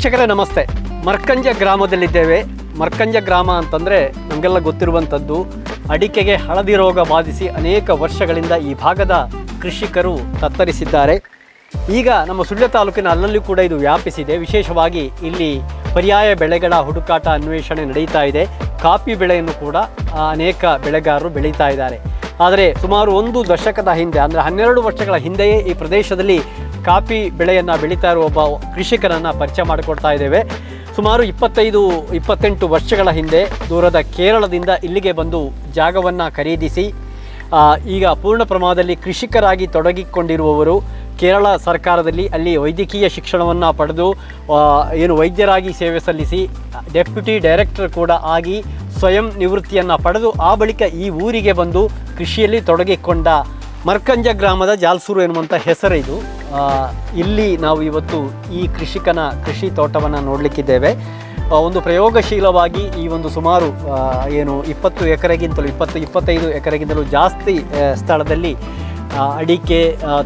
ವೀಕ್ಷಕರೇ, ನಮಸ್ತೆ. ಮರ್ಕಂಜ ಗ್ರಾಮದಲ್ಲಿದ್ದೇವೆ. ಮರ್ಕಂಜ ಗ್ರಾಮ ಅಂತಂದರೆ ನಮಗೆಲ್ಲ ಗೊತ್ತಿರುವಂಥದ್ದು, ಅಡಿಕೆಗೆ ಹಳದಿ ರೋಗ ಬಾಧಿಸಿ ಅನೇಕ ವರ್ಷಗಳಿಂದ ಈ ಭಾಗದ ಕೃಷಿಕರು ತತ್ತರಿಸಿದ್ದಾರೆ. ಈಗ ನಮ್ಮ ಸುಳ್ಯ ತಾಲೂಕಿನ ಅಲ್ಲಲ್ಲಿ ಕೂಡ ಇದು ವ್ಯಾಪಿಸಿದೆ. ವಿಶೇಷವಾಗಿ ಇಲ್ಲಿ ಪರ್ಯಾಯ ಬೆಳೆಗಳ ಹುಡುಕಾಟ ಅನ್ವೇಷಣೆ ನಡೀತಾ ಇದೆ. ಕಾಫಿ ಬೆಳೆಯನ್ನು ಕೂಡ ಅನೇಕ ಬೆಳೆಗಾರರು ಬೆಳೀತಾ ಇದ್ದಾರೆ. ಆದರೆ ಸುಮಾರು ಒಂದು ದಶಕದ ಹಿಂದೆ, ಅಂದರೆ ಹನ್ನೆರಡು ವರ್ಷಗಳ ಹಿಂದೆಯೇ ಈ ಪ್ರದೇಶದಲ್ಲಿ ಕಾಫಿ ಬೆಳೆಯನ್ನು ಬೆಳೀತಾ ಇರುವ ಒಬ್ಬ ಕೃಷಿಕರನ್ನು ಪರಿಚಯ ಮಾಡಿಕೊಡ್ತಾ ಇದ್ದೇವೆ. ಸುಮಾರು ಇಪ್ಪತ್ತೈದು, ಇಪ್ಪತ್ತೆಂಟು ವರ್ಷಗಳ ಹಿಂದೆ ದೂರದ ಕೇರಳದಿಂದ ಇಲ್ಲಿಗೆ ಬಂದು ಜಾಗವನ್ನು ಖರೀದಿಸಿ ಈಗ ಪೂರ್ಣ ಪ್ರಮಾಣದಲ್ಲಿ ಕೃಷಿಕರಾಗಿ ತೊಡಗಿಕೊಂಡಿರುವವರು ಕೇರಳ ಸರ್ಕಾರದಲ್ಲಿ ಅಲ್ಲಿ ವೈದ್ಯಕೀಯ ಶಿಕ್ಷಣವನ್ನು ಪಡೆದು ಏನು ವೈದ್ಯರಾಗಿ ಸೇವೆ ಸಲ್ಲಿಸಿ, ಡೆಪ್ಯೂಟಿ ಡೈರೆಕ್ಟರ್ ಕೂಡ ಆಗಿ ಸ್ವಯಂ ನಿವೃತ್ತಿಯನ್ನು ಪಡೆದು ಆ ಬಳಿಕ ಈ ಊರಿಗೆ ಬಂದು ಕೃಷಿಯಲ್ಲಿ ತೊಡಗಿಕೊಂಡ ಮರ್ಕಂಜ ಗ್ರಾಮದ ಜಾಲ್ಸೂರು ಎನ್ನುವಂಥ ಹೆಸರು ಇದು ಇಲ್ಲಿ ನಾವು ಇವತ್ತು ಈ ಕೃಷಿಕನ ಕೃಷಿ ತೋಟವನ್ನು ನೋಡಲಿಕ್ಕಿದ್ದೇವೆ. ಒಂದು ಪ್ರಯೋಗಶೀಲವಾಗಿ ಈ ಒಂದು ಸುಮಾರು ಏನು ಇಪ್ಪತ್ತು ಎಕರೆಗಿಂತಲೂ, ಇಪ್ಪತ್ತು, ಇಪ್ಪತ್ತೈದು ಎಕರೆಗಿಂತಲೂ ಜಾಸ್ತಿ ಸ್ಥಳದಲ್ಲಿ ಅಡಿಕೆ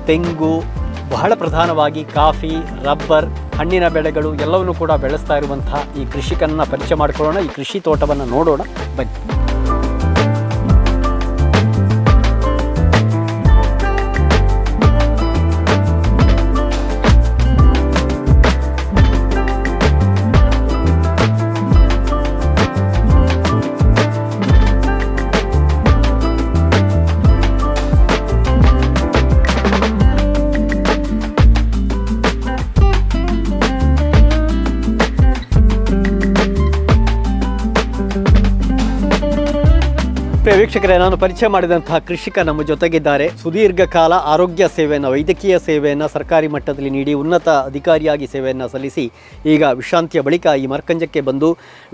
ತೆಂಗು, ಬಹಳ ಪ್ರಧಾನವಾಗಿ ಕಾಫಿ, ರಬ್ಬರ್, ಹಣ್ಣಿನ ಬೆಳೆಗಳು ಎಲ್ಲವನ್ನು ಕೂಡ ಬೆಳೆಸ್ತಾ ಇರುವಂತಹ ಈ ಕೃಷಿಕನ್ನು ಪರಿಚಯ ಮಾಡಿಕೊಳ್ಳೋಣ. ಈ ಕೃಷಿ ತೋಟವನ್ನು ನೋಡೋಣ. ಬನ್ನಿ. ವೀಕ್ಷಕರೇ ನಾನು ಪರಿಚಯ ಮಾಡಿದಂತಹ ಕೃಷಿಕ ನಮ್ಮ ಜೊತೆಗಿದ್ದಾರೆ. ಸುದೀರ್ಘ ಕಾಲ ಆರೋಗ್ಯ ಸೇವೆಯನ್ನು, ವೈದ್ಯಕೀಯ ಸೇವೆಯನ್ನು ಸರ್ಕಾರಿ ಮಟ್ಟದಲ್ಲಿ ನೀಡಿ ಉನ್ನತ ಅಧಿಕಾರಿಯಾಗಿ ಸೇವೆಯನ್ನು ಸಲ್ಲಿಸಿ, ಈಗ ವಿಶ್ರಾಂತಿಯ ಬಳಿಕ ಈ ಮರ್ಕಂಜಕ್ಕೆ ಬಂದು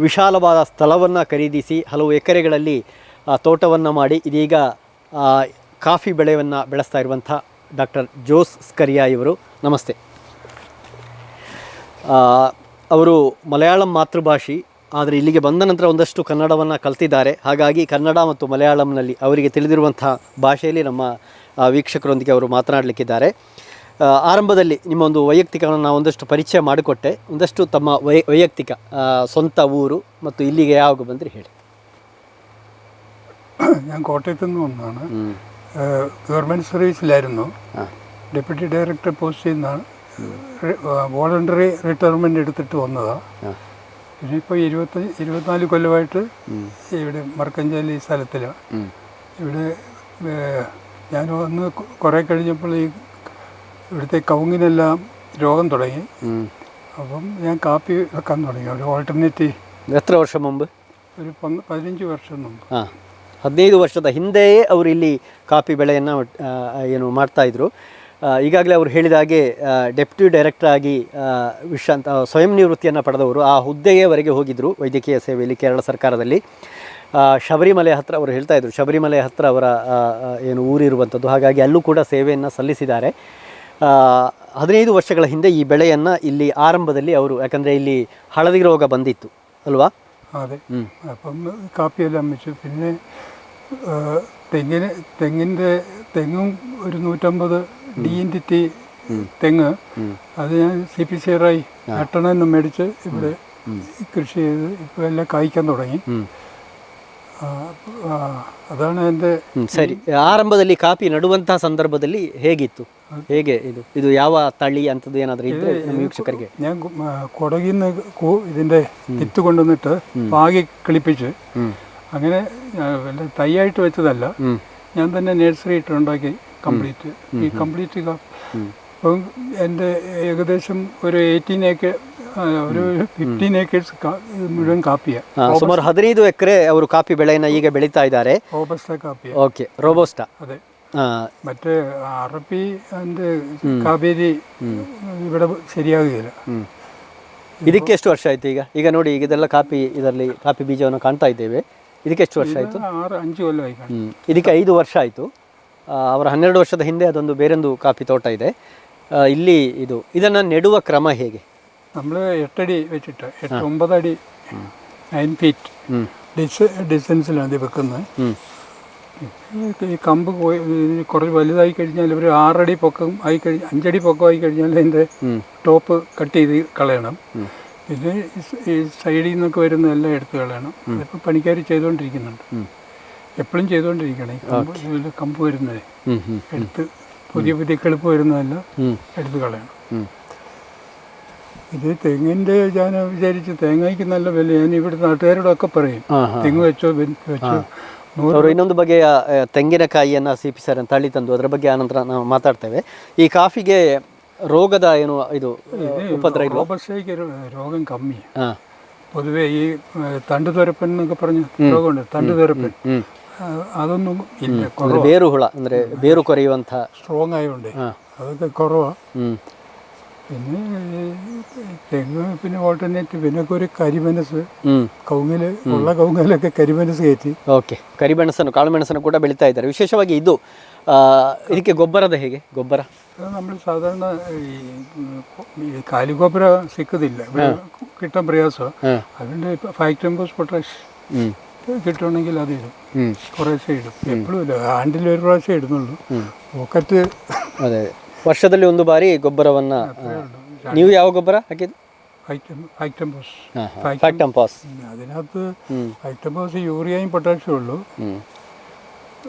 ವಿಶಾಲವಾದ ಸ್ಥಳವನ್ನು ಖರೀದಿಸಿ, ಹಲವು ಎಕರೆಗಳಲ್ಲಿ ತೋಟವನ್ನು ಮಾಡಿ, ಇದೀಗ ಕಾಫಿ ಬೆಳೆಯನ್ನು ಬೆಳೆಸ್ತಾ ಇರುವಂಥ ಡಾಕ್ಟರ್ ಜೋಸ್ ಸ್ಕರಿಯಾ ಇವರು. ನಮಸ್ತೆ. ಅವರು ಮಲಯಾಳಂ ಮಾತೃಭಾಷಿ ಆದರೆ ಇಲ್ಲಿಗೆ ಬಂದ ನಂತರ ಒಂದಷ್ಟು ಕನ್ನಡವನ್ನು ಕಲ್ತಿದ್ದಾರೆ. ಹಾಗಾಗಿ ಕನ್ನಡ ಮತ್ತು ಮಲಯಾಳಂನಲ್ಲಿ ಅವರಿಗೆ ತಿಳಿದಿರುವಂಥ ಭಾಷೆಯಲ್ಲಿ ನಮ್ಮ ವೀಕ್ಷಕರೊಂದಿಗೆ ಅವರು ಮಾತನಾಡಲಿಕ್ಕಿದ್ದಾರೆ. ಆರಂಭದಲ್ಲಿ ನಿಮ್ಮ ಒಂದು ವೈಯಕ್ತಿಕವನ್ನು ನಾವು ಒಂದಷ್ಟು ಪರಿಚಯ ಮಾಡಿಕೊಟ್ಟೆ. ಒಂದಷ್ಟು ತಮ್ಮ ವೈ ವೈಯಕ್ತಿಕ ಸ್ವಂತ ಊರು ಮತ್ತು ಇಲ್ಲಿಗೆ ಯಾವಾಗ ಬಂದರೆ ಹೇಳಿ. ನಾನು കോട്ടയത്തു നിന്ന് വന്നതാണ് ഗവൺമെൻറ് സർവീസിലായിരുന്നു ഡെപ്യൂട്ടി ഡയറക്ടർ പോസ്റ്റ് ചെയ്യുന്നതാണ് വോളണ്ടറി റിട്ടയർമെൻ്റ് എടുത്തിട്ട് വന്നതാണ് പിന്നെ ഇപ്പോൾ ഇരുപത്തി ഇരുപത്തിനാല് കൊല്ലമായിട്ട് ഇവിടെ മർക്കഞ്ചേരി ഈ സ്ഥലത്തിലാണ് ഇവിടെ ഏഹ്, ഞാൻ വന്ന് കൊ- കുറേ കഴിഞ്ഞപ്പോൾ ഈ ഇവിടുത്തെ കവുങ്ങിനെല്ലാം രോഗം തുടങ്ങി അപ്പം ഞാൻ കാപ്പി വെക്കാൻ തുടങ്ങി ഒരു ഓൾട്ടർനേറ്റീവ് ಎತ್ತರ ವರ್ಷ ಮುಂಬು ഒരു പന്ത് പതിനഞ്ച് വർഷം മുമ്പ് ಹಾಂ ಹದಿನೈದು ವರ್ಷದ ಹಿಂದೆಯೇ ಅವರು ಇಲ್ಲಿ ಕಾಫಿ ಬೆಳೆಯನ್ನು ಏನು ಮಾಡ್ತಾಯಿದ್ರು ಈಗಾಗಲೇ ಅವರು ಹೇಳಿದ ಹಾಗೆ ಡೆಪ್ಯೂಟಿ ಡೈರೆಕ್ಟರ್ ಆಗಿ ಆ, ವಿಶ್ರಾಂತ ಆ, ಸ್ವಯಂ ನಿವೃತ್ತಿಯನ್ನು ಪಡೆದವರು ಆ ಹುದ್ದೆಯವರೆಗೆ ಹೋಗಿದ್ದರು ವೈದ್ಯಕೀಯ ಸೇವೆಯಲ್ಲಿ ಕೇರಳ ಸರ್ಕಾರದಲ್ಲಿ ಆ, ಶಬರಿಮಲೆ ಹತ್ರ ಅವರು ಹೇಳ್ತಾ ಇದ್ರು ಶಬರಿಮಲೆ ಹತ್ರ ಅವರ ಆ, ಆ, ಏನು ಊರಿರುವಂಥದ್ದು ಹಾಗಾಗಿ ಅಲ್ಲೂ ಕೂಡ ಸೇವೆಯನ್ನು ಸಲ್ಲಿಸಿದ್ದಾರೆ ಆ, ಹದಿನೈದು ವರ್ಷಗಳ ಹಿಂದೆ ಈ ಬೆಳೆಯನ್ನು ಇಲ್ಲಿ ಆರಂಭದಲ್ಲಿ ಅವರು ಯಾಕಂದರೆ ಇಲ್ಲಿ ಹಳದಿ ರೋಗ ಬಂದಿತ್ತು ಅಲ್ವಾ അതെ ഉം. അപ്പം കാപ്പിയെല്ലാം വെച്ചു പിന്നെ ആ, തെങ്ങിന് തെങ്ങിൻ്റെ തെങ്ങും ഒരു നൂറ്റമ്പത് ഡി എൻ ടി ടി തെങ്ങ് അത് ഞാൻ സി പി സി ആറായി എട്ടെണ്ണം മേടിച്ച് ഇവിടെ കൃഷി ചെയ്ത് ഇപ്പോൾ എല്ലാം കായ്ക്കാൻ തുടങ്ങി ಹ್ಞೂ ആ, ആ, അതാണ് എൻ്റെ ಹ್ಮ್, ಸರಿ ಆರಂಭದಲ್ಲಿ ಕಾಫಿ ನಡುವಂತಹ ಸಂದರ್ಭದಲ್ಲಿ ಹೇಗಿತ್ತು ಹೇಗೆ ಇದು ಇದು ಯಾವ ತಳಿ ಅಂತದ್ದು ಏನಾದರೂ ಇದ್ರೆ ನಮ್ಮ ವೀಕ್ಷಕರಿಗೆ ഞാൻ ഗു- ആ, കൊടകിൽ നിന്ന് കൂ- ഇതിൻ്റെ വിത്ത് കൊണ്ടുവന്നിട്ട് പാകി കിളിപ്പിച്ച് ಹ್ಮ್ അങ്ങനെ ആ, വല്ല തൈയായിട്ട് വെച്ചതല്ല ಹ್ಮ್ ഞാൻ തന്നെ നഴ്സറി ഇട്ട് ഉണ്ടാക്കി കംപ്ലീറ്റ് ഈ കംപ്ലീറ്റ് ക- അപ്പം എൻ്റെ ഏകദേശം ഒരു എയ്റ്റീൻ ഏക്കർ ഒരു ഫിഫ്റ്റീൻ ഏക്കേഴ്സ് മുഴുവൻ കാപ്പിയാണ് ಆ, ಸುಮಾರು ಹದಿನೈದು ಎಕರೆ ಅವರು ಕಾಫಿ ಬೆಳೆಯನ್ನ ಈಗ ಬೆಳೀತಾ ಇದ್ದಾರೆ റോബസ്റ്റ കാപ്പിയ ಓಕೆ ರೋಬೋಸ್ಟಾ അതെ ಆ, മറ്റേ അറബി ആൻഡ് കാവേരി ഇവിടെ ശരിയാകുകയില്ല ಹ್ಮ್ ಇದಕ್ಕೆ ಎಷ್ಟು ವರ್ಷ ಆಯ್ತು ಈಗ ಈಗ ನೋಡಿ ಈಗ ಇದೆಲ್ಲ ಕಾಫಿ ಇದರಲ್ಲಿ ಕಾಫಿ ಬೀಜವನ್ನು ಕಾಣ್ತಾ ಇದ್ದೇವೆ ಇದಕ್ಕೆ ಎಷ್ಟು ವರ್ಷ ಆಯಿತು ആറ് അഞ്ച് കൊല്ലമായി കാണും ಹ್ಮ್ ಇದಕ್ಕೆ ಐದು ವರ್ಷ ಆಯಿತು ಅವರ ಹನ್ನೆರಡು ವರ್ಷದ ಹಿಂದೆ ಅದೊಂದು ಬೇರೊಂದು ಕಾಫಿ ತೋಟ ಇದೆ ಆ, ಇಲ್ಲಿ ಇದು ಇದನ್ನು ನೆಡುವ ಕ್ರಮ ಹೇಗೆ നമ്മൾ എട്ടടി വെച്ചിട്ട് എട്ട് ഒമ്പതടി നയൻ ഫീറ്റ് ಹ್ಮ್ ഡിസ് ഡിസ്റ്റൻസിലാണ് ഇത് വെക്കുന്നത് ಹ್ಮ್ ഇപ്പൊ ഈ കമ്പ് പോയി ഈ കുറച്ച് വലുതായി കഴിഞ്ഞാൽ ഒരു ആറടി പൊക്കം ആയി കഴിഞ്ഞ് അഞ്ചടി പൊക്കം ആയി കഴിഞ്ഞാൽ അതിൻ്റെ ടോപ്പ് കട്ട് ചെയ്ത് കളയണം പിന്നെ ഈ സ- ഈ സൈഡിൽ നിന്നൊക്കെ വരുന്നതെല്ലാം എടുത്ത് കളയണം അതിപ്പോൾ പണിക്കാർ ചെയ്തുകൊണ്ടിരിക്കുന്നുണ്ട് എപ്പോഴും ചെയ്തുകൊണ്ടിരിക്കണം ഈ കമ്പ് ഇതില് കമ്പ് വരുന്നത് ഉം, ഉം, എടുത്ത് പുതിയ പുതിയ കിളിപ്പ് വരുന്നതെല്ലാം ഉം, എടുത്ത് കളയണം ഉം. ഇത് തെങ്ങിൻ്റെ ഞാൻ വിചാരിച്ച് തേങ്ങയ്ക്ക് നല്ല വില ഞാൻ ഇവിടെ നാട്ടുകാരോടൊക്കെ പറയും ಆ, ಹಾ. തെങ്ങ് വെച്ചോ ബെൻ- വെച്ചോ ನೂರು ಅವರು ಇನ್ನೊಂದು ಬಗೆಯ ಆ, ತೆಂಗಿನಕಾಯಿಯನ್ನು ಸಿ ಪಿ ಸರ್ ತಳಿ ತಂದು ಅದರ ಬಗ್ಗೆ ಆನಂತರ ನಾವು ಮಾತಾಡ್ತೇವೆ ಈ ಕಾಫಿಗೆ ರೋಗದ ಏನು ಇದು ಉಪದ್ರ ಇಲ್ವಾ റോബസ്റ്റയ്ക്ക് ഒരു രോഗം കമ്മിയാണ് ಹಾಂ പൊതുവേ ഈ ഏഹ്, തണ്ട് തുരപ്പൻ എന്നൊക്കെ പറഞ്ഞ രോഗമുണ്ട് തണ്ട് തുരപ്പൻ ಹ್ಮ್. ആ, അതൊന്നും ഇല്ല ಅಂದ್ರೆ ಬೇರು ಹುಳ ಅಂದ್ರೆ ಬೇರು ಕೊರೆಯುವಂಥ സ്ട്രോങ് ആയതുകൊണ്ട് ആ. അതൊക്കെ കുറവാണ് ಹ್ಮ್ പിന്നെ ഈ തെങ്ങ് പിന്നെ ഓൾട്ടർനേറ്റ് പിന്നെ ഒരു കരിമനസ് ಹ್ಮ್ കൗങ്ങില് ഉള്ള കൗങ്ങിലൊക്കെ കരിമനസ് കയറ്റി ಓಕೆ ಕರಿಮೆಣಸನ್ನು ಕಾಳು ಮೆಣಸನ್ನು ಕೂಡ ಬೆಳೀತಾ ಇದ್ದಾರೆ ವಿಶೇಷವಾಗಿ ಇದು ಆ, ಇದಕ್ಕೆ ಗೊಬ್ಬರದ ಹೇಗೆ ಗೊಬ್ಬರ അത് നമ്മൾ സാധാരണ ഈ ഉം, ഈ കാലിഗോപുര സിക്കുന്നില്ല ഇവിടെ കിട്ടാൻ പ്രയാസമാണ് ಹಾಂ അതുകൊണ്ട് ഇപ്പം ഫാക്ടംബോസ് പൊട്ടാഷ് ಹ್ಞೂ കിട്ടുവാണെങ്കിൽ അത് ഇടും ಹ್ಞೂ കുറേശ്ശെ ഇടും എപ്പോഴും ഇല്ല ആണ്ടിൽ ഒരു പ്രാവശ്യം ഇടുന്നുള്ളൂ പോക്കറ്റ് ಅದೇ ವರ್ಷದಲ್ಲಿ ಒಂದು ಬಾರಿ ಗೊಬ್ಬರವನ್ನು ನೀವು ಯಾವ ಗೊಬ್ಬರ ಹಾಕಿದ್ದು ഫാക്ടംബോസ് ಹಾಂ ಫ್ಯಾಕ್ಟಮ್ ಪಾಸ್ അതിനകത്ത് ಹ್ಞೂ ഫാക്ടംബോസ് യൂറിയയും പൊട്ടാഷ്യം ഉള്ളൂ ಹ್ಞೂ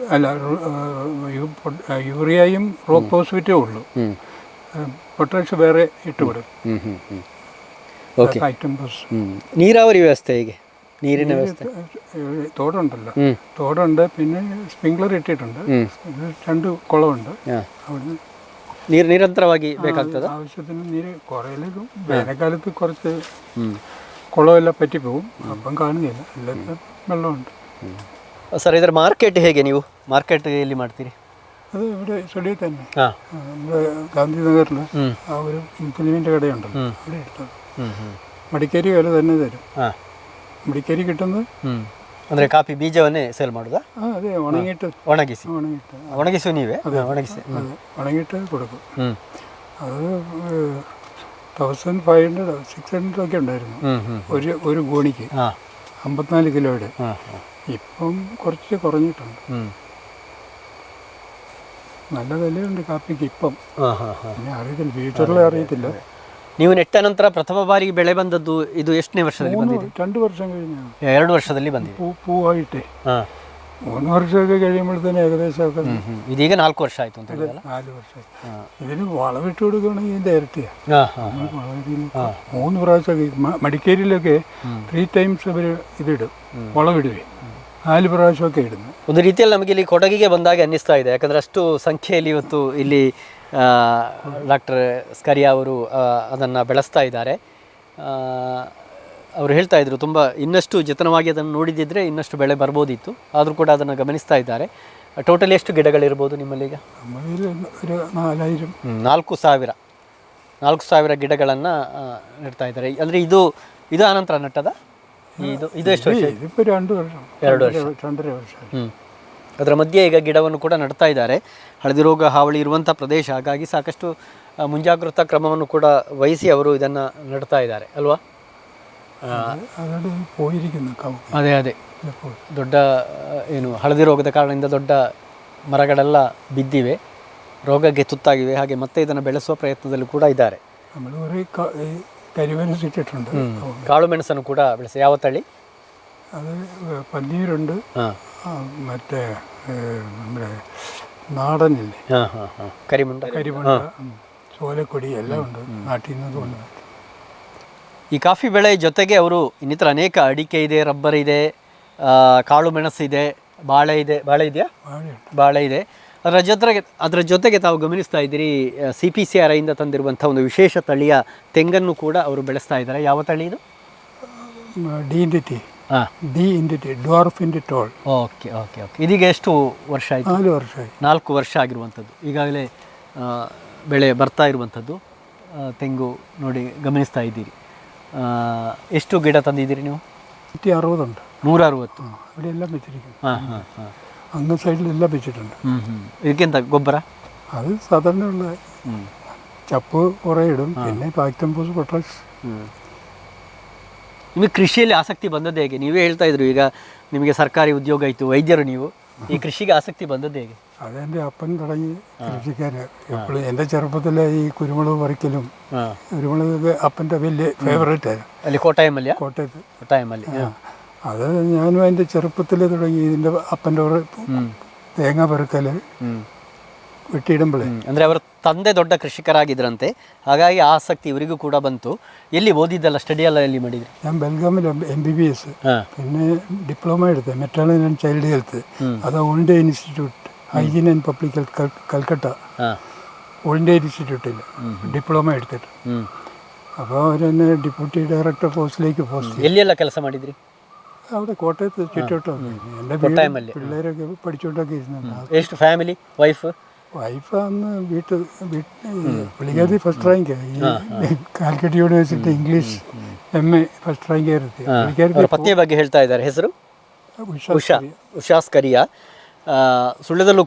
അല്ല റു- ആ, യു- പൊ- ആ, യൂറിയയും റോക്ക് പോസ്ഫിറ്റേ ഉള്ളൂ ಹ್ಞೂ പൊട്ടാഷ് വേറെ ഇട്ടുവിടും ಹ್ಞೂ ಹ್ಞೂ ಹ್ಞೂ ಓಕೆ ഫാക്ടംബോസ് ಹ್ಞೂ ನೀರಾವರಿ ವ್ಯವಸ್ಥೆ ಹೇಗೆ നീരിന്റെ തോടുണ്ടല്ലോ. തോടുണ്ട് പിന്നെ സ്പ്രിംഗ്ലർ ഇട്ടിട്ടുണ്ട്. രണ്ട് കുളമുണ്ട്. നീര് ನೀರು ആവശ്യത്തിന് നീര് കുറേലും വേനൽക്കാലത്ത് കുറച്ച് കുളമെല്ലാം പോകും അപ്പം കാണുന്നില്ല. എല്ലാ വെള്ളമുണ്ട്. സാർ ഇതൊരു മാർക്കറ്റ് ಹೇಗೆ ನೀವು മാർക്കറ്റ് ഹേലി ಮಾಡ್ತೀರಿ അത് ഇവിടെ സ്റ്റഡിയിൽ തന്നെ. ആ. നമ്മുടെ ഗാന്ധിനഗറിൽ ആ ഒരു ഫിലിമിന്റെ കടയുണ്ടല്ലോ. അവിടെ ഇഷ്ടം മടിക്കേരി വില തന്നെ തരും. ಹಾಂ മടിക്കേരി കിട്ടുന്നത് ಹ್ಞೂ ಅಂದರೆ ಕಾಫಿ ಬೀಜವನ್ನೇ ಸೇಲ್ ಮಾಡೋದಾ ആ അതെ ഉണങ്ങിയിട്ട് ಒಣಗಿಸಿ ഉണങ്ങിയിട്ട് ಒಣಗಿಸು ನೀವೇ ಹಾಂ, ಒಣಗಿಸಿ അതെ ഉണങ്ങിയിട്ട് കൊടുക്കും ಹ್ಞೂ അത് thousand five hundred six hundred ഒക്കെ ഉണ്ടായിരുന്നു ಹ್ಞೂ ಹ್ಞೂ ഒരു ഒരു ഗോണിക്ക് ಹಾಂ അമ്പത്തിനാല് കിലോയുടെ ಹಾಂ ಹಾಂ ഇപ്പം കുറച്ച് കുറഞ്ഞിട്ടുണ്ട് ಹ್ಞೂ നല്ല വിലയുണ്ട് കാപ്പിക്ക് ഇപ്പം ಹಾಂ ಹಾಂ ಹಾಂ പിന്നെ അറിയത്തില്ല ഫ്യൂച്ചറിൽ അറിയത്തില്ല ನೀವು ನೆಟ್ಟ ನಂತರ ಪ್ರಥಮ ಬಾರಿಗೆ ಬೆಳೆ ಬಂದದ್ದು ಇದು ಎಷ್ಟನೇ ವರ್ಷದಲ್ಲಿ മൂന്ന് ಬಂದಿದೆ രണ്ട് വർഷം കഴിഞ്ഞാണ് ಎರಡು ವರ್ಷದಲ್ಲಿ ಬಂದಿದೆ പൂ പൂവായിട്ടേ ಹಾಂ മൂന്ന് വർഷമൊക്കെ കഴിയുമ്പോഴത്തേന് ഏകദേശമൊക്കെ ಇದೀಗ ನಾಲ್ಕು ವರ್ಷ ಆಯಿತು ಅಂತ ಹೇಳಿದಲ್ಲ നാല് വർഷം ಹಾಂ ഇതിന് വളമിട്ട് കൊടുക്കുകയാണെങ്കിൽ ഇതിൻ്റെ ഇരട്ടിയാണ് ಹಾಂ ಹಾಂ വളമിടുന്ന മൂന്ന് പ്രാവശ്യമൊക്കെ മ- മടിക്കേരിയിലൊക്കെ ത്രീ ടൈംസ് അവർ ഇതിടും വളമിടുവേ നാല് പ്രാവശ്യമൊക്കെ ഇടുന്നു ಒಂದು ರೀತಿಯಲ್ಲಿ ನಮಗೆ ಇಲ್ಲಿ ಕೊಡಗಿಗೆ ಬಂದಾಗ ಅನ್ನಿಸ್ತಾ ಇದೆ ಯಾಕಂದರೆ ಅಷ್ಟು ಸಂಖ್ಯೆಯಲ್ಲಿ ಇವತ್ತು ಇಲ್ಲಿ ಡಾಕ್ಟರ್ ಸ್ಕರಿಯಾ ಅವರು ಅದನ್ನು ಬೆಳೆಸ್ತಾ ಇದ್ದಾರೆ. ಅವರು ಹೇಳ್ತಾ ಇದ್ದರು ತುಂಬ ಇನ್ನಷ್ಟು ಜತನವಾಗಿ ಅದನ್ನು ನೋಡಿದಿದ್ರೆ ಇನ್ನಷ್ಟು ಬೆಳೆ ಬರ್ಬೋದಿತ್ತು. ಆದರೂ ಕೂಡ ಅದನ್ನು ಗಮನಿಸ್ತಾ ಇದ್ದಾರೆ. ಟೋಟಲಿ ಎಷ್ಟು ಗಿಡಗಳಿರ್ಬೋದು ನಿಮ್ಮಲ್ಲಿ ಈಗ? ನಾಲ್ಕು ಸಾವಿರ. ನಾಲ್ಕು ಸಾವಿರ ಗಿಡಗಳನ್ನು ನೆಡ್ತಾ ಇದ್ದಾರೆ. ಅಂದರೆ ಇದು ಇದಾನಂತರ ನಟ್ಟದ? ಇದು ಇದು ಎಷ್ಟು ಎರಡು ವರ್ಷ. ಎರಡು ವರ್ಷ. ಹ್ಞೂ ಅದರ ಮಧ್ಯೆ ಈಗ ಗಿಡವನ್ನು ಕೂಡ ನಡ್ತಾ ಇದ್ದಾರೆ. ಹಳದಿ ರೋಗ ಹಾವಳಿ ಇರುವಂಥ ಪ್ರದೇಶ. ಹಾಗಾಗಿ ಸಾಕಷ್ಟು ಮುಂಜಾಗ್ರತಾ ಕ್ರಮವನ್ನು ಕೂಡ ವಹಿಸಿ ಅವರು ಇದನ್ನು ನಡ್ತಾ ಇದ್ದಾರೆ. ಅಲ್ವಾ? ಅದೇ ಅದೇ. ದೊಡ್ಡ ಏನು ಹಳದಿ ರೋಗದ ಕಾರಣದಿಂದ ದೊಡ್ಡ ಮರಗಳೆಲ್ಲ ಬಿದ್ದಿವೆ. ರೋಗಕ್ಕೆ ತುತ್ತಾಗಿವೆ. ಹಾಗೆ ಮತ್ತೆ ಇದನ್ನು ಬೆಳೆಸುವ ಪ್ರಯತ್ನದಲ್ಲಿ ಕೂಡ ಇದ್ದಾರೆ. ಕಾಳು ಮೆಣಸನ್ನು ಕೂಡ ಬೆಳೆಸಿ. ಯಾವ ತಳಿ? ಪನ್ನೀರುಂಡು ಹಾಂ. മറ്റേ ഏ, നമ്മുടെ നാടനില്ലേ ಹಾಂ ಹಾಂ ಹಾಂ ಕರಿಮುಂಡ കരിമണ്ട ഉം, ചോലക്കൊടി എല്ലാം ഉണ്ട് നാട്ടിൽ നിന്ന് കൊണ്ട് ಈ ಕಾಫಿ ಬೆಳೆ ಜೊತೆಗೆ ಅವರು ಇನ್ನಿತರ ಅನೇಕ ಅಡಿಕೆ ಇದೆ ರಬ್ಬರ್ ಇದೆ ಆ, ಕಾಳು ಮೆಣಸು ಇದೆ ಬಾಳೆ ಇದೆ ಬಾಳೆ ಇದೆಯಾ വാഴയുണ്ട് ಬಾಳೆ ಇದೆ ಅದರ ಜೊತೆಗೆ ಅದರ ಜೊತೆಗೆ ತಾವು ಗಮನಿಸ್ತಾ ಇದ್ದೀರಿ ಸಿ ಪಿ ಸಿ ಆರ್ ಐಯಿಂದ ತಂದಿರುವಂಥ ಒಂದು ವಿಶೇಷ ತಳಿಯ ತೆಂಗನ್ನು ಕೂಡ ಅವರು ಬೆಳೆಸ್ತಾ ಇದ್ದಾರೆ ಯಾವ ತಳಿ ಇದು ഡി ഇൻറ്റി ടി ಹಾಂ D into T dwarf into tall okay okay okay ಇದೀಗ ಎಷ್ಟು ವರ್ಷ ಆಯಿತು നാല് വർഷമായി ನಾಲ್ಕು ವರ್ಷ ಆಗಿರುವಂಥದ್ದು ಈಗಾಗಲೇ ಆ, ಬೆಳೆ ಬರ್ತಾ ಇರುವಂಥದ್ದು ಆ, ತೆಂಗು ನೋಡಿ ಗಮನಿಸ್ತಾ ಇದ್ದೀರಿ ಆ, ಎಷ್ಟು ಗಿಡ ತಂದಿದ್ದೀರಿ ನೀವು നൂറ്റി അറുപതുണ്ട് ನೂರ ಅರುವತ್ತು അവിടെ എല്ലാം വെച്ചിരിക്കുന്നു ಹಾಂ ಹಾಂ ಹಾಂ അങ്ങ് സൈഡിലെല്ലാം വെച്ചിട്ടുണ്ട് ಹ್ಞೂ ಹ್ಞೂ ಇದಕ್ಕೆಂತ ಗೊಬ್ಬರ അത് സാധാരണ ഉള്ള ಹ್ಞೂ ചപ്പ് കുറേ ഇടും പിന്നെ പാക്ടംപോസ് പൊട്ടാഷ് ಹ್ಞೂ ನಿಮಗೆ ಕೃಷಿಯಲ್ಲಿ ಆಸಕ್ತಿ ಬಂದದ್ದು ಹೇಗೆ ನೀವೇ ಹೇಳ್ತಾ ಇದ್ರು ಈಗ ನಿಮಗೆ ಸರ್ಕಾರಿ ಉದ್ಯೋಗ ಇತ್ತು ವೈದ್ಯರು ನೀವು ಈ ಕೃಷಿಗೆ ಆಸಕ್ತಿ ಬಂದದ್ದು ಹೇಗೆ അതെൻ്റെ അപ്പൻ തുടങ്ങി കൃഷിക്കാർ എപ്പോഴും എൻ്റെ ചെറുപ്പത്തിലെ ഈ കുരുമുളക് പറിക്കലും കുരുമുളക് അപ്പൻ്റെ വലിയ ഫേവറേറ്റ് ആയിരുന്നു ಅಲ್ಲಿ ಕೋಟಾಯಮಲ್ಯ കോട്ടയത്ത് ಕೋಟಾಯಮಲ್ಲಿ ആ അത് ഞാനും എൻ്റെ ചെറുപ്പത്തിൽ തുടങ്ങി ഇതിൻ്റെ അപ്പൻ്റെ കൂടെ തേങ്ങ പെറുക്കൽ വെട്ടിയിടുമ്പോഴേ ಅಂದ್ರೆ ಅವರ ತಂದೆ ದೊಡ್ಡ ಕೃಷಿಕರಾಗಿದ್ರಂತೆ ಹಾಗಾಗಿ ಆ ಆಸಕ್ತಿ ಇವರಿಗೂ ಕೂಡ ಬಂತು ಎಲ್ಲಿ ಓದಿದ್ದಲ್ಲ ಸ್ಟಡಿ ಎಲ್ಲ ಎಲ್ಲಿ ಮಾಡಿದ್ರಿ ഞാൻ ബെൽഗാമിൽ എം ബി ബി എസ് പിന്നെ ഡിപ്ലോമ എടുത്ത് മെറ്റേണൽ ആൻഡ് ചൈൽഡ് ഹെൽത്ത് അത് all India institute hygiene and public health Calcutta ಹಾಂ ഓൾ ഇന്ത്യ ഇൻസ്റ്റിറ്റ്യൂട്ടിൽ ഡിപ്ലോമ എടുത്തിട്ട് ಹ್ಞೂ അപ്പോൾ അവരെന്നെ ഡെപ്യൂട്ടി ഡയറക്ടർ പോസ്റ്റിലേക്ക് പോസ്റ്റ് ചെയ്തു ಎಲ್ಲಿ ಎಲ್ಲ ಕೆಲಸ ಮಾಡಿದ್ರಿ അവിടെ കോട്ടയത്ത് ചുറ്റോട്ടം എൻ്റെ കൊട്ടായമല്ലേ. പിള്ളേരൊക്കെ പഠിച്ചോണ്ടൊക്കെ ഇരുന്നുണ്ട് ಎಷ್ಟು ಫ್ಯಾಮಿಲಿ ವೈಫ್ വൈഫ് അന്ന് വീട്ട് പുള്ളിക്കാരി ഫസ്റ്റ് റാങ്ക് ഈ Calicut university English M A first rank ಇರುತ್ತೆ ಅವ್ರ ಪತ್ನಿಯ ಬಗ್ಗೆ ಹೇಳ್ತಾ ಇದ್ದಾರೆ ಹೆಸರು ಉಷಾ ಉಷಾ ಸ್ಕರಿಯಾ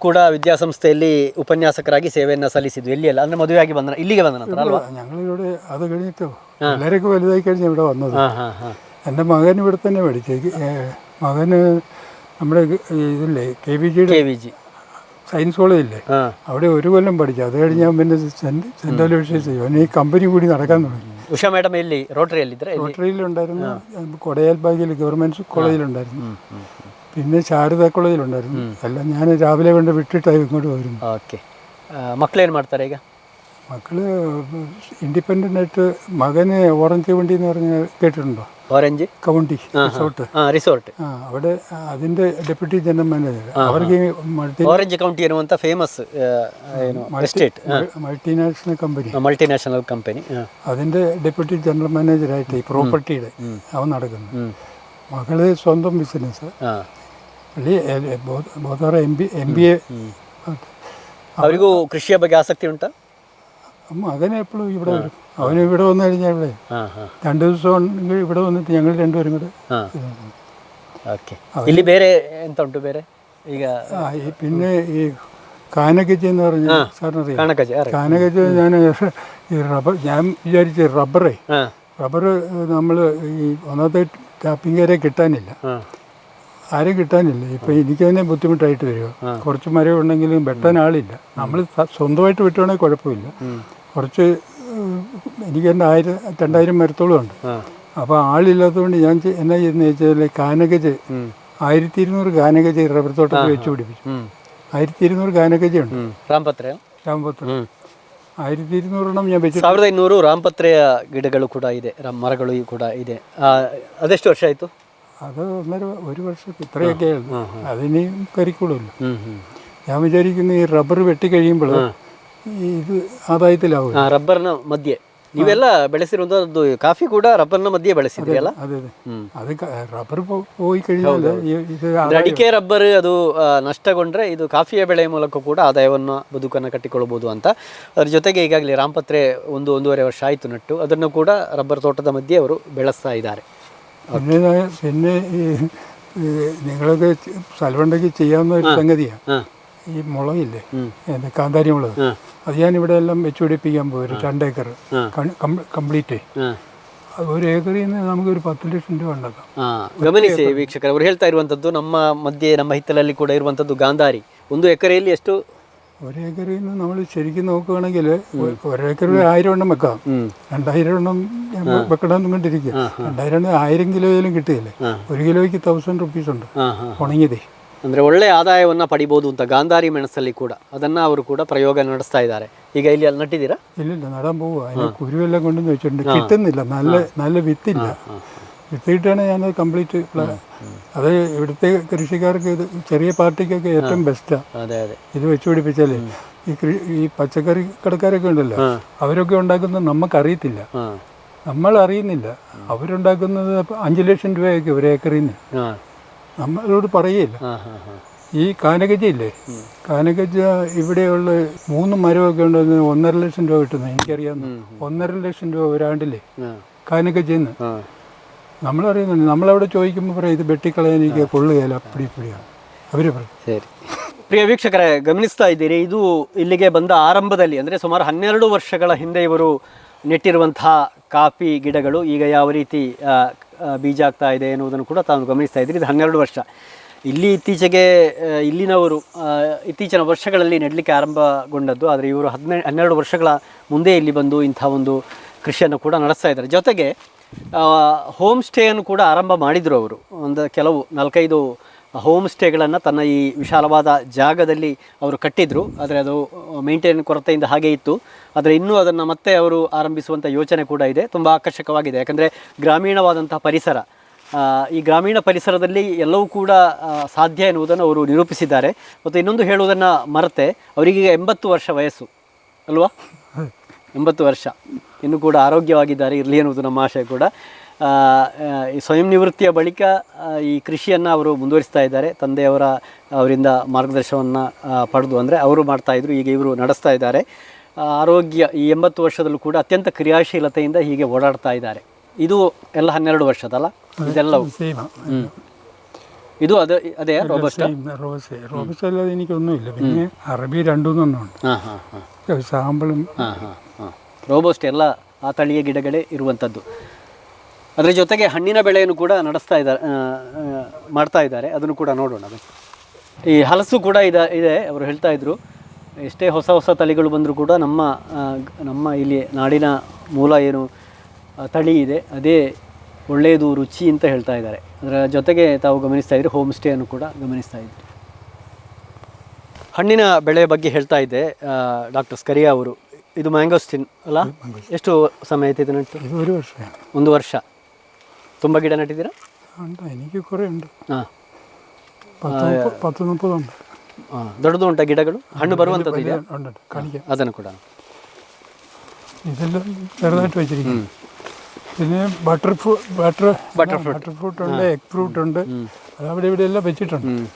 ಕೂಡ ವಿದ್ಯಾಸಂಸ್ಥೆಯಲ್ಲಿ ಉಪನ್ಯಾಸಕರಾಗಿ ಸೇವೆಯನ್ನು ಸಲ್ಲಿಸಿದ್ದು ಎಲ್ಲಿಯಲ್ಲ ಅಂದ್ರೆ ಮದುವೆಯಾಗಿ ಬಂದ ಇಲ್ಲಿಗೆ ಬಂದ ನಂತರ ಅಲ್ವಾ ഞങ്ങളിവിടെ അത് കഴിഞ്ഞിട്ട് പിള്ളേരൊക്കെ വലുതായി കഴിഞ്ഞ് ഇവിടെ വന്നത്. എന്റെ മകൻ ഇവിടെ തന്നെ പഠിച്ചു മകന് നമ്മുടെ ഇതില്ലേ കെ വി ജിയുടെ കെ വി ജി. സയൻസ് കോളേജില്ലേ? അവിടെ ഒരു കൊല്ലം പഠിച്ചു. അത് കഴിഞ്ഞ് ഞാൻ പിന്നെ സെൻട്രൽ വിഷയസ് ചെയ്യും ഈ കമ്പനി കൂടി നടക്കാൻ തുടങ്ങി. ഉഷ മേഡം ഇല്ലേ റോട്ടറിയിൽ റോട്ടറിയിലുണ്ടായിരുന്നു കൊടയാൽ ബാഗിൽ ഗവൺമെന്റ് കോളേജിലുണ്ടായിരുന്നു പിന്നെ ശാരദ കോളേജിലുണ്ടായിരുന്നു അല്ല ഞാൻ രാവിലെ കൊണ്ട് വിട്ടിട്ടായി ഇങ്ങോട്ട് വരുന്നു ഓക്കെ. ಮಕ್ಕಳೇನು ಮಾಡ್ತಾರೆ മക്കള് ഇൻഡിപെൻഡൻ്റ് ആയിട്ട് മകന് ഓറഞ്ച് വണ്ടി എന്ന് പറഞ്ഞ കേട്ടിട്ടുണ്ടോ ಆರೆಂಜ್ കൗണ്ടി റിസോർട്ട് ಹಾಂ ರಿಸೋರ್ಟ್ ആ അവിടെ അതിൻ്റെ ഡെപ്യൂട്ടി ജനറൽ മാനേജർ അവർക്ക് മൾട്ടി ಆರೆಂಜ್ ಕೌಂಟಿ ಅನ್ನುವಂಥ ಫೇಮಸ್ ಏನು estate multinational company multinational company ಹಾಂ അതിൻ്റെ ഡെപ്യൂട്ടി ജനറൽ മാനേജറായിട്ട് ഈ പ്രോപ്പർട്ടിയുടെ അവൻ നടക്കുന്നു മകള് സ്വന്തം ബിസിനസ് ಹಾಂ പുള്ളി ബോധാറ M B M B A ಅವರಿಗೂ ಕೃಷಿಯ ಬಗ್ಗೆ ಆಸಕ್ತಿ ಉಂಟಾ മകനെ എപ്പോഴും ഇവിടെ വരും അവന് ഇവിടെ വന്നു കഴിഞ്ഞാൽ ഇവിടെ ಹಾಂ ಹಾಂ രണ്ട് ദിവസം ഉണ്ടെങ്കിൽ ഇവിടെ വന്നിട്ട് ഞങ്ങൾ രണ്ടുപേരും കൂടെ ಹಾಂ ഇതാണ്. ಓಕೆ ಇಲ್ಲಿ ಬೇರೆ ಎಂತ ಉಂಟು ಬೇರೆ ಈಗ ആ ഈ പിന്നെ ഈ കാനഗജി എന്ന് പറഞ്ഞ സാറിനറിയാം ಕಾಣಕಜಿ ಯಾರು കാനഗജി ഞാൻ ഈ റബ്ബർ ഞാൻ വിചാരിച്ച റബ്ബറേ ಹಾಂ റബ്ബർ നമ്മൾ ഈ ഒന്നാമത്തെ ടാപ്പിംഗ് വരെ കിട്ടാനില്ല ಹಾಂ ആരും കിട്ടാനില്ല ഇപ്പം എനിക്ക് തന്നെ ബുദ്ധിമുട്ടായിട്ട് വരിക കുറച്ച് മരം ഉണ്ടെങ്കിലും വെട്ടാൻ ആളില്ല നമ്മൾ സ്വന്തമായിട്ട് വെട്ടുവാണെങ്കിൽ കുഴപ്പമില്ല കുറച്ച് ഏഹ്, എനിക്ക് തന്നെ ആയിരം രണ്ടായിരം മരത്തോളം ഉണ്ട് ಹಾಂ അപ്പോൾ ആളില്ലാത്തതുകൊണ്ട് ഞാൻ ചെ- എന്നാ ചെയ്യുന്നത് വെച്ചാൽ കാനഗജ് ആയിരത്തി ഇരുന്നൂറ് കാനഗജ് റബ്ബർ തോട്ടത്തിൽ വെച്ച് പിടിപ്പിച്ചു ಹ್ಞೂ ആയിരത്തി ഇരുന്നൂറ് കാനഗജ ഉണ്ട് ಹ್ಞೂ ರಾಮಪತ್ರೆ രാമപത്രം ಹ್ಞೂ ആയിരത്തി ഇരുന്നൂറെണ്ണം ഞാൻ വെച്ചിട്ട് ಸಾವಿರದ ಇನ್ನೂರು ರಾಮಪತ್ರೆಯ ಗಿಡಗಳು ಕೂಡ ಇದೆ ರ- ಮರಗಳು ಕೂಡ ಇದೆ ಆ, ಅದೆಷ್ಟು ವರ್ಷ ಆಯಿತು അത് ഒന്നര ഒരു വർഷം ഇത്രയൊക്കെ ഉള്ളൂ അതിനെയും കരിക്കൂടുമല്ലോ ಹ್ಞೂ ಹ್ಞೂ ഞാൻ വിചാരിക്കുന്ന ഈ റബ്ബർ വെട്ടി കഴിയുമ്പോൾ ഇത് ആദായത്തിലാവും ಹಾಂ ರಬ್ಬರ್ನ ಮಧ್ಯೆ ನೀವೆಲ್ಲ ಬೆಳೆಸಿರುವಂಥದ್ದು ಕಾಫಿ ಕೂಡ ರಬ್ಬರ್ನ ಮಧ್ಯೆ ಬೆಳೆಸಿದ್ರಿ ಅಲ್ಲ അതെ അതെ ಹ್ಞೂ അത് റബ്ബർ പോയി കഴിഞ്ഞാൽ ഈ- ഇത് ಅಂದ್ರೆ ಅಡಿಕೆ ರಬ್ಬರ್ ಅದು ಆ, ನಷ್ಟಗೊಂಡ್ರೆ ಇದು ಕಾಫಿಯ ಬೆಳೆ ಮೂಲಕ ಕೂಡ ಆದಾಯವನ್ನು ಬದುಕನ್ನು ಕಟ್ಟಿಕೊಳ್ಳಬಹುದು ಅಂತ ಅದ್ರ ಜೊತೆಗೆ ಈಗಾಗಲೇ ರಾಮಪತ್ರೆ ಒಂದು ಒಂದೂವರೆ ವರ್ಷ ಆಯಿತು ನಟ್ಟು ಅದನ್ನು ಕೂಡ ರಬ್ಬರ್ ತೋಟದ ಮಧ್ಯೆ ಅವರು ಬೆಳೆಸ್ತಾ ಇದ್ದಾರೆ പിന്നെ ഞാൻ- പിന്നെ ഈ ഈ നിങ്ങളൊക്കെ സ്ഥലമുണ്ടെങ്കിൽ ചെയ്യാവുന്ന ഒരു സംഗതിയാണ് ಹಾಂ ഈ മുളകില്ലേ ഉം. എന്താ കാന്താരി മുളക് ಹಾಂ അത് ഞാൻ ഇവിടെ എല്ലാം വെച്ച് പിടിപ്പിക്കാൻ പോയി ഒരു രണ്ട് ഏക്കർ കംപ്ലീറ്റ് ಹಾಂ അത് ഒരു ഏക്കറിൽ നിന്ന് നമുക്കൊരു പത്ത് ലക്ഷം രൂപ ഉണ്ടാക്കാം ಹಾಂ ಗಮನಿಸಿ ವೀಕ್ಷಕರು ಅವ್ರು ಹೇಳ್ತಾ ಇರುವಂಥದ್ದು ನಮ್ಮ ಮಧ್ಯೆ ನಮ್ಮ ಹಿತ್ತಲಲ್ಲಿ ಕೂಡ ಇರುವಂಥದ್ದು ಗಾಂಧಾರಿ ಒಂದು ಎಕರೆಯಲ್ಲಿ ಎಷ್ಟು ഒരു ഏക്കറിൽ നിന്ന് നമ്മൾ ശരിക്കും നോക്കുകയാണെങ്കിൽ ഒരേക്കറിൽ ആയിരം എണ്ണം വെക്കാം രണ്ടായിരം എണ്ണം വെക്കണം കൊണ്ടിരിക്കുക രണ്ടായിരം എണ്ണം ആയിരം കിലോയിലും കിട്ടുകയില്ലേ ഒരു കിലോയ്ക്ക് തൗസൻഡ് റുപ്പീസ് ഉണ്ട് ಹಾಂ ಹಾಂ ഉണങ്ങിയതേ ಅಂದರೆ ಒಳ್ಳೆಯ ಆದಾಯವನ್ನು ಪಡಿಬೋದು ಅಂತ ಗಾಂಧಾರಿ ಮೆಣಸಲ್ಲಿ ಕೂಡ ಅದನ್ನು ಅವರು ಕೂಡ ಪ್ರಯೋಗ ನಡೆಸ್ತಾ ಇದ್ದಾರೆ ಈಗ ಇಲ್ಲಿ ಅಲ್ಲಿ ನಟ್ಟಿದ್ದೀರಾ ഇല്ലില്ല നടാൻ പോവുക അതിന് കുരുവെല്ലാം കൊണ്ടുവന്ന് വെച്ചിട്ടുണ്ട് കിട്ടുന്നില്ല നല്ല നല്ല വിത്തില്ല എത്തിയിട്ടാണ് ഞാനത് കംപ്ലീറ്റ് അത് ഇവിടുത്തെ കൃഷിക്കാർക്ക് ഇത് ചെറിയ പാർട്ടിക്കൊക്കെ ഏറ്റവും ബെസ്റ്റാണ് ഇത് വെച്ച് പിടിപ്പിച്ചാലേ ഈ ഈ പച്ചക്കറി കടക്കാരൊക്കെ ഉണ്ടല്ലോ അവരൊക്കെ ഉണ്ടാക്കുന്നത് നമുക്കറിയത്തില്ല നമ്മൾ അറിയുന്നില്ല അവരുണ്ടാക്കുന്നത് അഞ്ചു ലക്ഷം രൂപയൊക്കെ ഒരു ഏക്കറിൽ നിന്ന് നമ്മളോട് പറയുകയില്ല ഈ കാനകജയില്ലേ കാനകജ ഇവിടെയുള്ള മൂന്ന് മരമൊക്കെ ഉണ്ടെന്ന് ഒന്നര ലക്ഷം രൂപ കിട്ടുന്നത് എനിക്കറിയാവുന്ന. ഒന്നര ലക്ഷം രൂപ ഒരാണ്ടില്ലേ കാനകജയിൽ നമ്മളറിയുന്നുണ്ട് നമ്മളവിടെ ചോദിക്കുമ്പോൾ പറയും ഇത് വെട്ടിക്കളയാൻ എനിക്ക് കൊള്ളുകയില്ല അപ്പടി ഇപ്പടിയാണ് അവർ പറയും ಸರಿ ಪ್ರಿಯ ವೀಕ್ಷಕರೇ ಗಮನಿಸ್ತಾ ಇದ್ದೀರಿ ಇದು ಇಲ್ಲಿಗೆ ಬಂದ ಆರಂಭದಲ್ಲಿ ಅಂದರೆ ಸುಮಾರು ಹನ್ನೆರಡು ವರ್ಷಗಳ ಹಿಂದೆ ಇವರು ನೆಟ್ಟಿರುವಂತಹ ಕಾಫಿ ಗಿಡಗಳು ಈಗ ಯಾವ ರೀತಿ ಆ, ಆ, ಬೀಜ ಆಗ್ತಾ ಇದೆ ಎನ್ನುವುದನ್ನು ಕೂಡ ತಾವು ಗಮನಿಸ್ತಾ ಇದ್ದೀರಿ ಇದು ಹನ್ನೆರಡು ವರ್ಷ ಇಲ್ಲಿ ಇತ್ತೀಚೆಗೆ ಆ, ಇಲ್ಲಿನವರು ಆ, ಇತ್ತೀಚಿನ ವರ್ಷಗಳಲ್ಲಿ ನೆಡಲಿಕ್ಕೆ ಆರಂಭಗೊಂಡದ್ದು ಆದರೆ ಇವರು ಹದಿನೆ ಹನ್ನೆರಡು ವರ್ಷಗಳ ಮುಂದೆ ಇಲ್ಲಿ ಬಂದು ಇಂಥ ಒಂದು ಕೃಷಿಯನ್ನು ಕೂಡ ನಡೆಸ್ತಾ ಇದ್ದಾರೆ ಜೊತೆಗೆ ಹೋಮ್ ಸ್ಟೇಯನ್ನು ಕೂಡ ಆರಂಭ ಮಾಡಿದರು ಅವರು. ಒಂದು ಕೆಲವು ನಾಲ್ಕೈದು ಹೋಮ್ ಸ್ಟೇಗಳನ್ನು ತನ್ನ ಈ ವಿಶಾಲವಾದ ಜಾಗದಲ್ಲಿ ಅವರು ಕಟ್ಟಿದ್ರು. ಆದರೆ ಅದು ಮೇಂಟೈನ್ ಕೊರತೆಯಿಂದ ಹಾಗೆ ಇತ್ತು. ಆದರೆ ಇನ್ನೂ ಅದನ್ನು ಮತ್ತೆ ಅವರು ಆರಂಭಿಸುವಂಥ ಯೋಚನೆ ಕೂಡ ಇದೆ. ತುಂಬ ಆಕರ್ಷಕವಾಗಿದೆ. ಯಾಕಂದರೆ ಗ್ರಾಮೀಣವಾದಂತಹ ಪರಿಸರ ಈ ಗ್ರಾಮೀಣ ಪರಿಸರದಲ್ಲಿ ಎಲ್ಲವೂ ಕೂಡ ಸಾಧ್ಯ ಎನ್ನುವುದನ್ನು ಅವರು ನಿರೂಪಿಸಿದ್ದಾರೆ. ಮತ್ತು ಇನ್ನೊಂದು ಹೇಳುವುದನ್ನು ಮರೆತೆ, ಅವರಿಗೆ ಎಂಬತ್ತು ವರ್ಷ ವಯಸ್ಸು. ಅಲ್ವಾ? ಎಂಬತ್ತು ವರ್ಷ ಇನ್ನೂ ಕೂಡ ಆರೋಗ್ಯವಾಗಿದ್ದಾರೆ ಇರಲಿ ಎನ್ನುವುದು ನಮ್ಮ ಆಶಯ ಕೂಡ ಆ, ಆ, ಈ ಸ್ವಯಂ ನಿವೃತ್ತಿಯ ಬಳಿಕ ಆ, ಈ ಕೃಷಿಯನ್ನು ಅವರು ಮುಂದುವರಿಸ್ತಾ ಇದ್ದಾರೆ ತಂದೆಯವರ ಅವರಿಂದ ಮಾರ್ಗದರ್ಶನವನ್ನು ಪಡೆದು ಅಂದರೆ ಅವರು ಮಾಡ್ತಾಯಿದ್ರು ಈಗ ಇವರು ನಡೆಸ್ತಾ ಇದ್ದಾರೆ ಆ, ಆರೋಗ್ಯ ಈ ಎಂಬತ್ತು ವರ್ಷದಲ್ಲೂ ಕೂಡ ಅತ್ಯಂತ ಕ್ರಿಯಾಶೀಲತೆಯಿಂದ ಹೀಗೆ ಓಡಾಡ್ತಾ ಇದ್ದಾರೆ ಇದು ಎಲ್ಲ ಹನ್ನೆರಡು ವರ್ಷದಲ್ಲ ಇದೆಲ್ಲವೂ സെയിം ಹ್ಞೂ ಇದು ಅದು ಅದೇ ರೋಬಸ್ಟ സെയിം റോബസ് റോബസ് അല്ലാതെ എനിക്കൊന്നുമില്ല പിന്നെ അറബി രണ്ടുമൂന്നെണ്ണമുണ്ട് ಹಾಂ ಹಾಂ ಹಾಂ സാമ്പിളും ಹಾಂ ಹಾಂ ಹಾಂ ರೋಬೋಸ್ಟ್ ಎಲ್ಲ ಆ ತಳಿಯ ಗಿಡಗಳೇ ಇರುವಂಥದ್ದು. ಅದರ ಜೊತೆಗೆ ಹಣ್ಣಿನ ಬೆಳೆಯನ್ನು ಕೂಡ ನಡೆಸ್ತಾ ಇದ್ದಾರೆ ಮಾಡ್ತಾ ಇದ್ದಾರೆ. ಅದನ್ನು ಕೂಡ ನೋಡೋಣ. ಈ ಹಲಸು ಕೂಡ ಇದೆ ಇದೆ, ಅವರು ಹೇಳ್ತಾ ಇದ್ರು. ಎಷ್ಟೇ ಹೊಸ ಹೊಸ ತಳಿಗಳು ಬಂದರೂ ಕೂಡ ನಮ್ಮ ನಮ್ಮ ಇಲ್ಲಿ ನಾಡಿನ ಮೂಲ ಏನು ತಳಿ ಇದೆ, ಅದೇ ಒಳ್ಳೆಯದು, ರುಚಿ ಅಂತ ಹೇಳ್ತಾ ಇದ್ದಾರೆ. ಅದರ ಜೊತೆಗೆ ತಾವು ಗಮನಿಸ್ತಾ ಇದ್ರಿ ಹೋಮ್ ಸ್ಟೇಯನ್ನು ಕೂಡ ಗಮನಿಸ್ತಾ ಇದ್ರು. ಹಣ್ಣಿನ ಬೆಳೆ ಬಗ್ಗೆ ಹೇಳ್ತಾ ಇದ್ದೆ ಡಾಕ್ಟರ್ ಸ್ಕರಿಯಾ ಅವರು. ಇದು ಮ್ಯಾಂಗೋಸ್ಟಿನ್ ಅಲ್ಲ ಎಷ್ಟು ಸಮಯ ಆಯ್ತು ಇದು ನೆಟ್ಟು ഇത് ഒരു വർഷമാണ് ಒಂದು ವರ್ಷ ತುಂಬ ಗಿಡ ನೆಟ್ಟಿದ್ದೀರಾ ഉണ്ട് എനിക്ക് കുറേ ഉണ്ട് ಹಾಂ പത്ത് മുപ്പ- പത്ത് മുപ്പതുണ്ട് ಹಾಂ ದೊಡ್ಡದು ಉಂಟ ಗಿಡಗಳು ಹಣ್ಣು ಬರುವಂಥದ್ದು ಇದೆಯಾ ഉണ്ട് ഉണ്ട് കാണിക്കാം ಅದನ್ನು ಕೂಡ ഇതെല്ലാം ചെറുതായിട്ട് വെച്ചിരിക്കും പിന്നെ butter ഫ്രൂ butter butter butter fruit ഉണ്ട് എഗ് ഫ്രൂട്ട് ഉണ്ട് അത് അവിടെ ഇവിടെ എല്ലാം വെച്ചിട്ടുണ്ട് ಹ್ಞೂ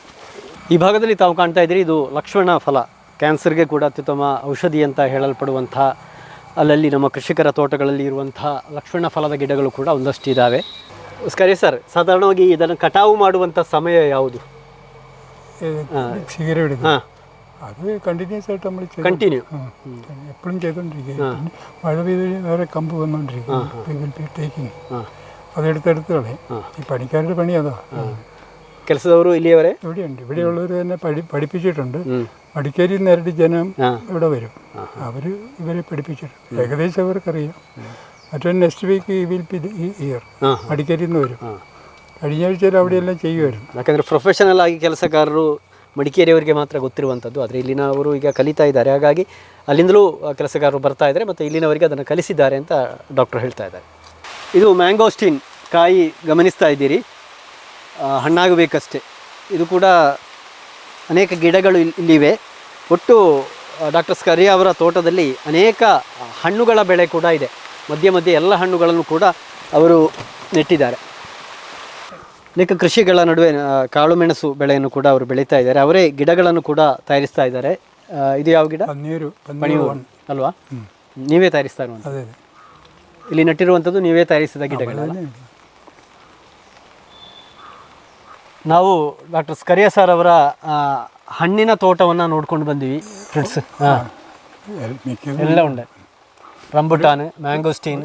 ಈ ಭಾಗದಲ್ಲಿ ತಾವು ಕಾಣ್ತಾ ಇದ್ದೀರಿ ಇದು ಲಕ್ಷ್ಮಣ ಫಲ ಕ್ಯಾನ್ಸರ್ಗೆ ಕೂಡ ಅತ್ಯುತ್ತಮ ಔಷಧಿ ಅಂತ ಹೇಳಲ್ಪಡುವಂಥ ಅಲ್ಲಲ್ಲಿ ನಮ್ಮ ಕೃಷಿಕರ ತೋಟಗಳಲ್ಲಿ ಇರುವಂಥ ಲಕ್ಷ್ಮಣ ಫಲದ ಗಿಡಗಳು ಕೂಡ ಒಂದಷ್ಟು ಇದ್ದಾವೆ ಸ್ಕರಿ ಸರ್ ಸಾಧಾರಣವಾಗಿ ಇದನ್ನು ಕಟಾವು ಮಾಡುವಂಥ ಸಮಯ ಯಾವುದು സിഗര ഇടുന്നത് ಹಾಂ അത് കണ്ടിന്യൂസ് ആയിട്ട് നമ്മൾ ಕಂಟಿನ್ಯೂ എപ്പോഴും ചെയ്തോണ്ടിരിക്കുക പിന്നെ മഴ പെയ്ത് കഴിഞ്ഞാൽ വേറെ കമ്പ് വന്നോണ്ടിരിക്കും ടേക്കിങ് ಹಾಂ അതെടുത്തെടുത്ത് കളയും ഈ പണിക്കാരുടെ പണി അതാ ಕೆಲಸದವರು ಇಲ್ಲಿಯವರೇ ഇവിടെയുണ്ട് ഇവിടെയുള്ളവർ തന്നെ പഠി പഠിപ്പിച്ചിട്ടുണ്ട് ಹ್ಞೂ മടിക്കേരി നേരിട്ട് ജനം ಹಾಂ ഇവിടെ വരും അവർ ഇവരെ പഠിപ്പിച്ചിട്ടുണ്ട് ഏകദേശം അവർക്കറിയാം മറ്റേ നെക്സ്റ്റ് വീക്ക് വിൽ പി ഈ ഇയർ ಹಾಂ മടിക്കേരിയിൽ നിന്ന് വരും ಹಾಂ കഴിഞ്ഞ ആഴ്ചയിൽ അവിടെയെല്ലാം ചെയ്യുമായിരുന്നു ಯಾಕಂದರೆ ಪ್ರೊಫೆಷನಲ್ ಆಗಿ ಕೆಲಸಗಾರರು ಮಡಿಕೇರಿಯವರಿಗೆ ಮಾತ್ರ ಗೊತ್ತಿರುವಂಥದ್ದು ಆದರೆ ಇಲ್ಲಿನವರು ಈಗ ಕಲಿತಾ ಇದ್ದಾರೆ ಹಾಗಾಗಿ ಅಲ್ಲಿಂದಲೂ ಆ, ಕೆಲಸಗಾರರು ಬರ್ತಾ ಇದ್ದಾರೆ ಮತ್ತು ಇಲ್ಲಿನವರಿಗೆ ಅದನ್ನು ಕಲಿಸಿದ್ದಾರೆ ಅಂತ ಡಾಕ್ಟರ್ ಹೇಳ್ತಾ ಇದ್ದಾರೆ ಇದು ಮ್ಯಾಂಗೋಸ್ಟಿನ್ ಕಾಯಿ ಗಮನಿಸ್ತಾ ಇದ್ದೀರಿ ಆ, ಹಣ್ಣಾಗಬೇಕಷ್ಟೇ ಇದು ಕೂಡ ಅನೇಕ ಗಿಡಗಳು ಇಲ್ಲಿವೆ. ಒಟ್ಟು ಡಾಕ್ಟರ್ ಸ್ಕರಿ ಅವರ ತೋಟದಲ್ಲಿ ಅನೇಕ ಹಣ್ಣುಗಳ ಬೆಳೆ ಕೂಡ ಇದೆ. ಮಧ್ಯ ಮಧ್ಯೆ ಎಲ್ಲ ಹಣ್ಣುಗಳನ್ನು ಕೂಡ ಅವರು ನೆಟ್ಟಿದ್ದಾರೆ. ಅನೇಕ ಕೃಷಿಗಳ ನಡುವೆ ಕಾಳುಮೆಣಸು ಬೆಳೆಯನ್ನು ಕೂಡ ಅವರು ಬೆಳೀತಾ ಇದ್ದಾರೆ. ಅವರೇ ಗಿಡಗಳನ್ನು ಕೂಡ ತಯಾರಿಸ್ತಾ ಇದ್ದಾರೆ. ಇದು ಯಾವ ಗಿಡ? ನೀರು ಅಲ್ವಾ? ನೀವೇ ತಯಾರಿಸ್ತಾ ಇರುವಂಥದ್ದು. ಇಲ್ಲಿ ನೆಟ್ಟಿರುವಂಥದ್ದು ನೀವೇ ತಯಾರಿಸಿದ ಗಿಡಗಳು ನಾವು ಡಾಕ್ಟರ್ ಸ್ಕರಿಯಾ ಸರ್ ಅವರ ಆ, ಹಣ್ಣಿನ ತೋಟವನ್ನು ನೋಡ್ಕೊಂಡು ಬಂದಿವಿ ಫ್ರೆಂಡ್ಸ್ ಹಾಂ മിക്കതും ಎಲ್ಲ ಉಂಡೆ ರಂಬುಟಾನ್ ಮ್ಯಾಂಗೋಸ್ಟೀನ್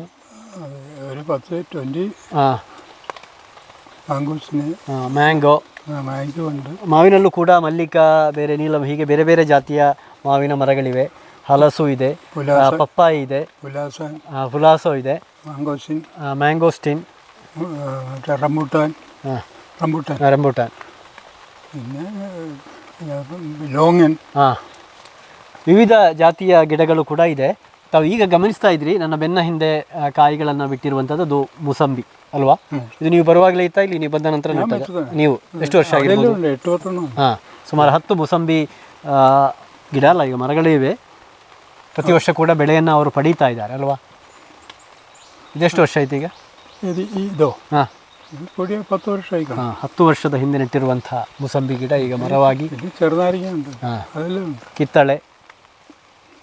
ഒരു പത്ത് ട്വൻറ്റി ಹಾಂ മാംഗൂസിന് ಮ್ಯಾಂಗೋ മാംഗോ ഉണ്ട് ಮಾವಿನಲ್ಲೂ ಕೂಡ ಮಲ್ಲಿಕಾ ಬೇರೆ ನೀಲಂ ಹೀಗೆ ಬೇರೆ ಬೇರೆ ಜಾತಿಯ ಮಾವಿನ ಮರಗಳಿವೆ ಹಲಸು ಇದೆ ಆ, പുലാസ ಪಪ್ಪಾಯಿ ಇದೆ പുലാസൻ ಆ, ಫುಲಾಸೋ ಇದೆ മാംഗോസിൻ ಆ, ಮ್ಯಾಂಗೋಸ್ಟಿನ್ മറ്റേ റംബൂട്ടാൻ ಹಾಂ റംബൂട്ടാൻ ರಂಬುಟಾನ್ പിന്നെ പിന്നെ ലോങ്ങൻ ಹಾಂ ವಿವಿಧ ಜಾತಿಯ ಗಿಡಗಳು ಕೂಡ ಇದೆ ತಾವು ಈಗ ಗಮನಿಸ್ತಾ ಇದ್ರಿ ನನ್ನ ಬೆನ್ನ ಹಿಂದೆ ಆ, ಕಾಯಿಗಳನ್ನು ಬಿಟ್ಟಿರುವಂಥದ್ದು ಅದು ಮುಸಂಬಿ ಅಲ್ವಾ ಇದು ನೀವು ಬರುವಾಗಲೇ ಇತ್ತಾ ಇಲ್ಲಿ ನೀವು ಬಂದ ನಂತರ ನೆಟ್ಟದ್ದು? ನೀವು ಎಷ್ಟು ವರ್ಷ ಆಗಿರ್ಬೋದು അതെല്ലാം ഉണ്ട് എട്ട് പത്തെണ്ണം ഉണ്ട്. ಹಾಂ ಸುಮಾರು ಹತ್ತು ಮುಸಂಬಿ ಆ, ಗಿಡ ಅಲ್ಲ ಈಗ ಮರಗಳಿವೆ ಪ್ರತಿ ವರ್ಷ ಕೂಡ ಬೆಳೆಯನ್ನು ಅವರು ಪಡೀತಾ ಇದ್ದಾರೆ ಅಲ್ವಾ ಇದೆಷ್ಟು ವರ್ಷ ಆಯ್ತು ಈಗ ഇത് ഈ ഇതോ ಹಾಂ ಹತ್ತು ವರ್ಷ ಈಗ. ಹತ್ತು ವರ್ಷದ ಹಿಂದೆ ನೆಟ್ಟಿರುವಂತಹ ಮೂಸಂಬಿ ಗಿಡ ಈಗ ಮರವಾಗಿ ಚರದಾರಿಗೆ ಅಂತ ಅದೆಲ್ಲ ಉಂಟು. ಕಿತ್ತಳೆ.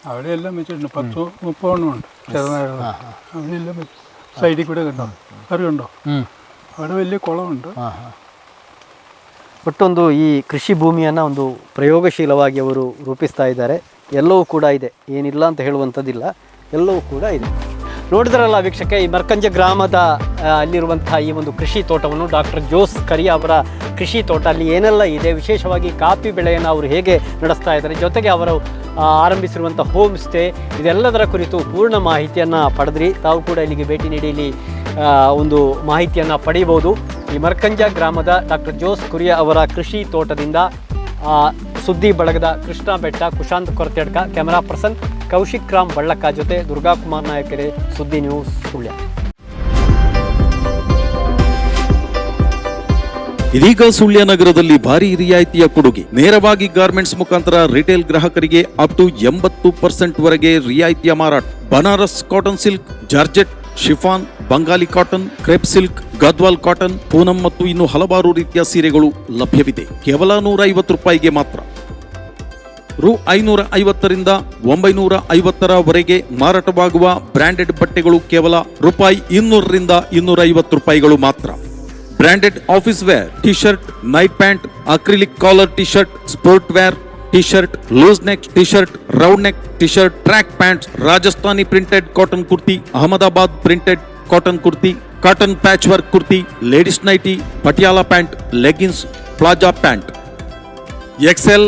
ಅವಳೆಲ್ಲ ಮೆಚ್ಚು ಪತ್ತು ಮುಪ್ಪ ಹಣ್ಣು ಉಂಟು ಚರದಾರಿ ಅದೆಲ್ಲ ಸೈಡಿಗೆ ಕೂಡ ಕಂಡು ಕರ್ಕೊಂಡೋ ಹ್ಞೂ ಅವಳು ಇಲ್ಲಿ ಕೊಳ ಉಂಟು. ಒಟ್ಟೊಂದು ಈ ಕೃಷಿ ಭೂಮಿಯನ್ನ ಒಂದು ಪ್ರಯೋಗಶೀಲವಾಗಿ ಅವರು ರೂಪಿಸ್ತಾ ಇದ್ದಾರೆ. ಎಲ್ಲವೂ ಕೂಡ ಇದೆ. ಏನಿಲ್ಲ ಅಂತ ಹೇಳುವಂಥದ್ದಿಲ್ಲ. ಎಲ್ಲವೂ ಕೂಡ ಇದೆ. ನೋಡಿದ್ರಲ್ಲ ವೀಕ್ಷಕ, ಈ ಮರ್ಕಂಜ ಗ್ರಾಮದ ಅಲ್ಲಿರುವಂಥ ಈ ಒಂದು ಕೃಷಿ ತೋಟವನ್ನು ಡಾಕ್ಟರ್ ಜೋಸ್ ಕರಿ ಅವರ ಕೃಷಿ ತೋಟ. ಅಲ್ಲಿ ಏನೆಲ್ಲ ಇದೆ? ವಿಶೇಷವಾಗಿ ಕಾಫಿ ಬೆಳೆಯನ್ನು ಅವರು ಹೇಗೆ ನಡೆಸ್ತಾ ಇದ್ದಾರೆ? ಜೊತೆಗೆ ಅವರು ಆರಂಭಿಸಿರುವಂಥ ಹೋಮ್ ಸ್ಟೇ, ಇದೆಲ್ಲದರ ಕುರಿತು ಪೂರ್ಣ ಮಾಹಿತಿಯನ್ನು ಪಡೆದ್ರಿ. ತಾವು ಕೂಡ ಇಲ್ಲಿಗೆ ಭೇಟಿ ನೀಡಿ, ಇಲ್ಲಿ ಒಂದು ಮಾಹಿತಿಯನ್ನು ಪಡೆಯಬಹುದು ಈ ಮರ್ಕಂಜ ಗ್ರಾಮದ ಡಾಕ್ಟರ್ ಜೋಸ್ ಕುರಿಯ ಅವರ ಕೃಷಿ ತೋಟದಿಂದ ಸುದ್ದಿ ಬಳಗದ ಕೃಷ್ಣ ಬೆಟ್ಟ, ಕುಶಾಂತ್ ಕೊರತೆಡ್ಕ, ಕ್ಯಾಮರಾ ಪರ್ಸನ್ ಕೌಶಿಕ್ ರಾಮ್ ಬಳ್ಳಕ್ಕ ಜೊತೆ ದುರ್ಗಾಕುಮಾರ್ ನಾಯಕರೇ ಸುದ್ದಿ ನ್ಯೂಸ್ ಸುಳ್ಯ. ಇದೀಗ ಸುಳ್ಯ ನಗರದಲ್ಲಿ ಭಾರಿ ರಿಯಾಯಿತಿಯ ಕೊಡುಗೆ. ನೇರವಾಗಿ ಗಾರ್ಮೆಂಟ್ಸ್ ಮುಖಾಂತರ ರಿಟೇಲ್ ಗ್ರಾಹಕರಿಗೆ ಅಪ್ ಟು ಎಂಬತ್ತು ಪರ್ಸೆಂಟ್ ವರೆಗೆ ರಿಯಾಯಿತಿಯ ಮಾರಾಟ. Banaras cotton silk, georgette, chiffon, Bengali cotton, crepe silk, Gadwal cotton, Poonam ಮತ್ತು ಇನ್ನು ಹಲವಾರು ರೀತಿಯ ಸೀರೆಗಳು ಲಭ್ಯವಿದೆ. ಕೇವಲ ನೂರ ರೂಪಾಯಿಗೆ ಮಾತ್ರ. ರು ಐನೂರ ಐವತ್ತರಿಂದ ಒಂಬೈನೂರ ಐವತ್ತರವರೆಗೆ ಮಾರಾಟವಾಗುವ ಬ್ರ್ಯಾಂಡೆಡ್ ಬಟ್ಟೆಗಳು ಕೇವಲ ರೂಪಾಯಿ ಇನ್ನೂರರಿಂದ ಇನ್ನೂರ ಐವತ್ತು ರೂಪಾಯಿಗಳು ಮಾತ್ರ. Branded office wear T shirt night pant, acrylic collar T shirt sport wear T shirt loose neck T shirt round neck T shirt track pants, Rajasthani printed cotton kurti, Ahmedabad printed cotton kurti, cotton patch work kurti, ladies nighty, Patiala pant leggings palazzo pant. XL